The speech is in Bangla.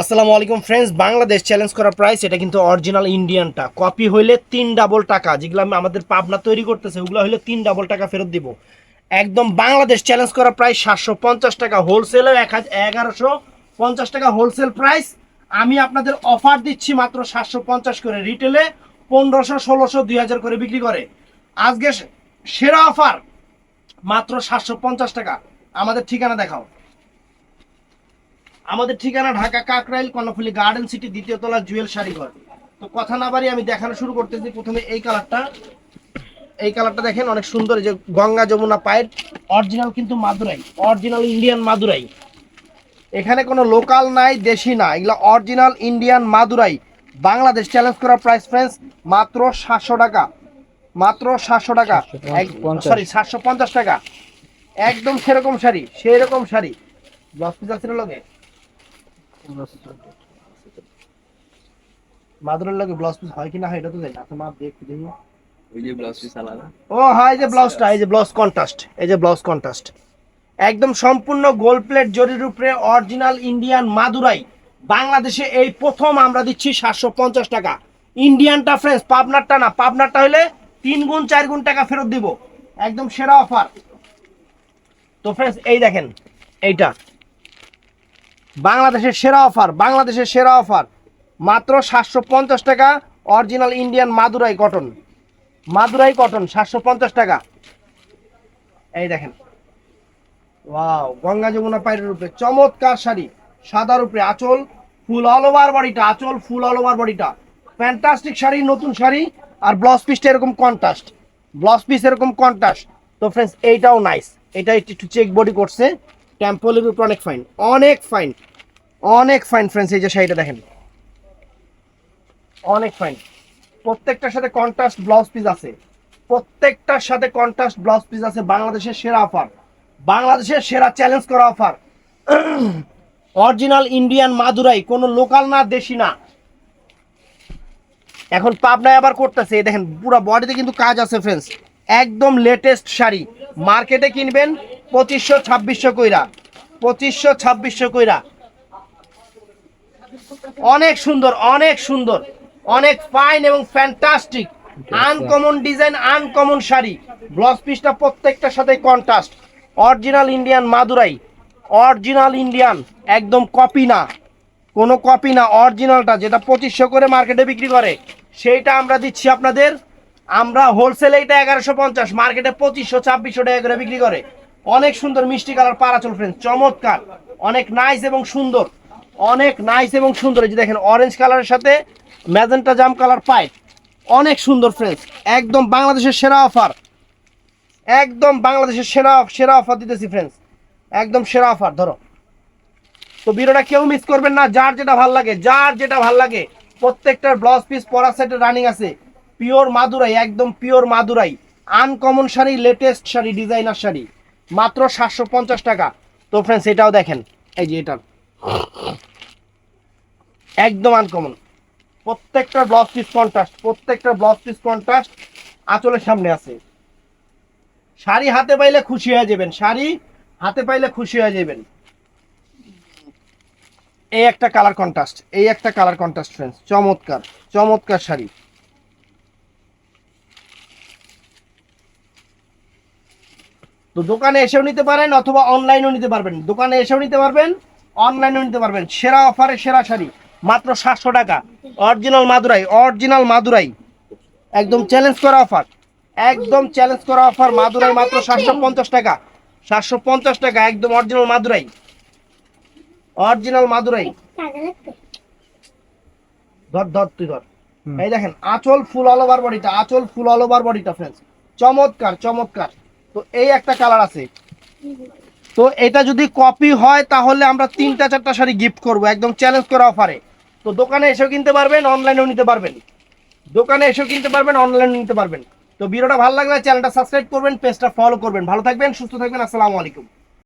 আসসালামু আলাইকুম ফ্রেন্ডস বাংলাদেশ চ্যালেঞ্জ করা প্রাইস এটা কিন্তু অরিজিনাল ইন্ডিয়ানটা কপি হইলে তিন ডাবল টাকা, যেগুলো আমি আমাদের পাবনা তৈরি করতেছে, ওগুলো হইলে তিন ডাবল টাকা ফেরত দিব। একদম বাংলাদেশ চ্যালেঞ্জ করা প্রাইস সাতশো পঞ্চাশ টাকা হোলসেলে এক হাজার এগারোশো পঞ্চাশ টাকা হোলসেল প্রাইস আমি আপনাদের অফার দিচ্ছি মাত্র সাতশো পঞ্চাশ করে রিটেলে পনেরোশো, ষোলোশো, দুই হাজার করে বিক্রি করে। আজকে সেরা অফার মাত্র সাতশো পঞ্চাশ টাকা। আমাদের ঠিকানা দেখাও। আমাদের ঠিকানা ঢাকা কাকরাইল কর্ণফুলি গার্ডেন সিটি দ্বিতীয় তলা জুয়েল শাড়িঘর। তো কথা না বাড়ি আমি দেখানো শুরু করতেছি। প্রথমে এই কালারটা। এই কালারটা দেখেন অনেক সুন্দর। এই যে গঙ্গা যমুনা পায়ের অরিজিনাল কিন্তু মাদুরাই। Original Indian Madurai. এখানে কোনো লোকাল নাই দেশি না। এগুলো original Indian Madurai. Bangladesh challenge করা প্রাইস ফ্রেন্স মাত্র সাতশো টাকা। মাত্র সাতশো টাকা। সরি সাতশো পঞ্চাশ টাকা। একদম সেরকম শাড়ি সেরকম শাড়ি। ব্লাউজ পিস আছে লগে? মাদুরের লগে ব্লাউজ পিস হয় কি না হয় এটা তো জানি না। দেখতে দেখি। ওই যে ব্লাউজ পিস আলাদা। ও হ্যাঁ এই যে ব্লাউজটা এই যে ব্লাউজ কন্ট্রাস্ট এই যে ব্লাউজ কন্ট্রাস্ট একদম সম্পূর্ণ গোল প্লেট জরির উপরে অরিজিনাল ইন্ডিয়ান মাদুরাই। বাংলাদেশে এই প্রথম আমরা দিচ্ছি সাতশো পঞ্চাশ টাকা। ইন্ডিয়ানটা ফ্রেন্স পাবনারটা না পাবনারটা হলে তিন গুণ চার গুণ টাকা ফেরত দিব। একদম সেরা অফার তো ফ্রেন্স এই দেখেন এইটা। বাংলাদেশের সেরা অফার, বাংলাদেশের সেরা অফার। মাত্র সাতশো পঞ্চাশ টাকা original Indian Madurai cotton. Madurai cotton, সাতশো পঞ্চাশ টাকা। এই দেখেন। ওয়াও, গঙ্গা যমুনা পায়ের রূপে চমৎকার শাড়ি, সাদার উপরে আঁচল, ফুল অল ওভার বডিটা আঁচল, ফুল অল ওভার বডিটা ফ্যান্টাস্টিক শাড়ি, নতুন শাড়ি, আর ব্লাউজ পিসটা এরকম কন্ট্রাস্ট ব্লাউজ পিস এরকম কন্ট্রাস্ট তো ফ্রেন্ডস এইটাও নাইস এটা একটু চেক বডি করছে। টেম্পলের উপর অনেক ফাইন অনেক ফাইন অনেক ফাইন ফ্রেন্ডস এই যে শাড়িটা দেখেন। অনেক ফাইন প্রত্যেকটার সাথে কন্ট্রাস্ট ব্লাউজ পিস আছে। প্রত্যেকটার সাথে কন্ট্রাস্ট ব্লাউজ পিস আছে বাংলাদেশের সেরা অফার বাংলাদেশের সেরা চ্যালেঞ্জ করা অফার অরিজিনাল ইন্ডিয়ান মাদুরাই কোনো লোকাল না, দেশি না। এখন পাবনায় আবার করতেছে দেখেন, পুরো বডিতে কিন্তু কাজ আছে ফ্রেন্ডস একদম লেটেস্ট শাড়ি। মার্কেটে কিনবেন পঁচিশশো ছাব্বিশশো কইরা। পঁচিশশো ছাব্বিশশো কইরা। অনেক সুন্দর অনেক সুন্দর। অনেক ফাইন এবং fantastic uncommon design uncommon sari. Blouse পিসটা প্রত্যেকটার সাথে contrast original Indian Madurai original Indian একদম কপি না। কোনো কপি না অরিজিনালটা যেটা পঁচিশশো করে মার্কেটে বিক্রি করে। সেইটা আমরা দিচ্ছি আপনাদের আমরা হোলসেলে এটা এগারোশো পঞ্চাশ মার্কেটে পঁচিশশো, ছাব্বিশশো টাকা করে বিক্রি করে। অনেক সুন্দর মিষ্টি কালার পারাচল ফ্রেন্ড চমৎকার। অনেক নাইস এবং সুন্দর। অনেক নাইস এবং সুন্দর। যে দেখেন অরেঞ্জ কালারের সাথে ম্যাজেন্টা জাম কালার পাইপ অনেক সুন্দর ফ্রেন্ডস একদম বাংলাদেশের সেরা অফার একদম বাংলাদেশের সেরা সেরা অফার দিতেছি ফ্রেন্ডস একদম সেরা অফার ধরো। তো ভিডিওটা কেউ মিস করবেন না, যার যেটা ভালো লাগে, যার যেটা ভালো লাগে, প্রত্যেকটার ব্লাউজ পিস পরা সেটে রানিং আছে। পিওর মাদুরাই, একদম pure Madurai. Uncommon sari latest sari designer sari. মাত্র সাতশো পঞ্চাশ টাকা। তো ফ্রেন্ডস এটাও দেখেন। এই যে এটার একদম আনকমন। প্রত্যেকটা ব্লাউজ পিস কন্ট্রাস্ট প্রত্যেকটা ব্লাউজ পিস কন্ট্রাস্ট আঁচলের সামনে আছে। শাড়ি হাতে পাইলে খুশি হয়ে যাবেন। শাড়ি হাতে পাইলে খুশি হয়ে যাবেন। এই একটা কালার কন্ট্রাস্ট এই একটা কালার কন্ট্রাস্ট ফ্রেন্ডস চমৎকার চমৎকার শাড়ি। তো দোকানে এসেও নিতে পারেন অথবা অনলাইনেও নিতে পারবেন। দোকানে এসেও নিতে পারবেন অনলাইনেও নিতে পারবেন। সেরা অফারে সেরা শাড়ি মাত্র সাতশো টাকা। অরিজিনাল মাদুরাই অরিজিনাল মাদুরাই একদম চ্যালেঞ্জ করা অফার একদম চ্যালেঞ্জ করা অফার মাদুরাই মাত্র সাতশো পঞ্চাশ টাকা। সাতশো পঞ্চাশ টাকা একদম অরিজিনাল মাদুরাই অরিজিনাল মাদুরাই ধর ধর তুই ধর। এই দেখেন আঁচল ফুল অল ওভার বডিটা আঁচল ফুল অল ওভার বডিটা ফ্রেন্ডস চমৎকার চমৎকার। তো এই একটা কালার আছে। তো এটা যদি কপি হয়, তাহলে আমরা তিনটা, চারটা শাড়ি গিফট করব, একদম চ্যালেঞ্জ করা অফারে তো দোকানে এসেও কিনতে পারবেন অনলাইনেও নিতে পারবেন। দোকানে এসেও কিনতে পারবেন অনলাইনেও নিতে পারবেন। তো ভিডিওটা ভালো লাগলে চ্যানেলটা সাবস্ক্রাইব করবেন পেজটা ফলো করবেন। ভালো থাকবেন, সুস্থ থাকবেন, আসসালামু আলাইকুম।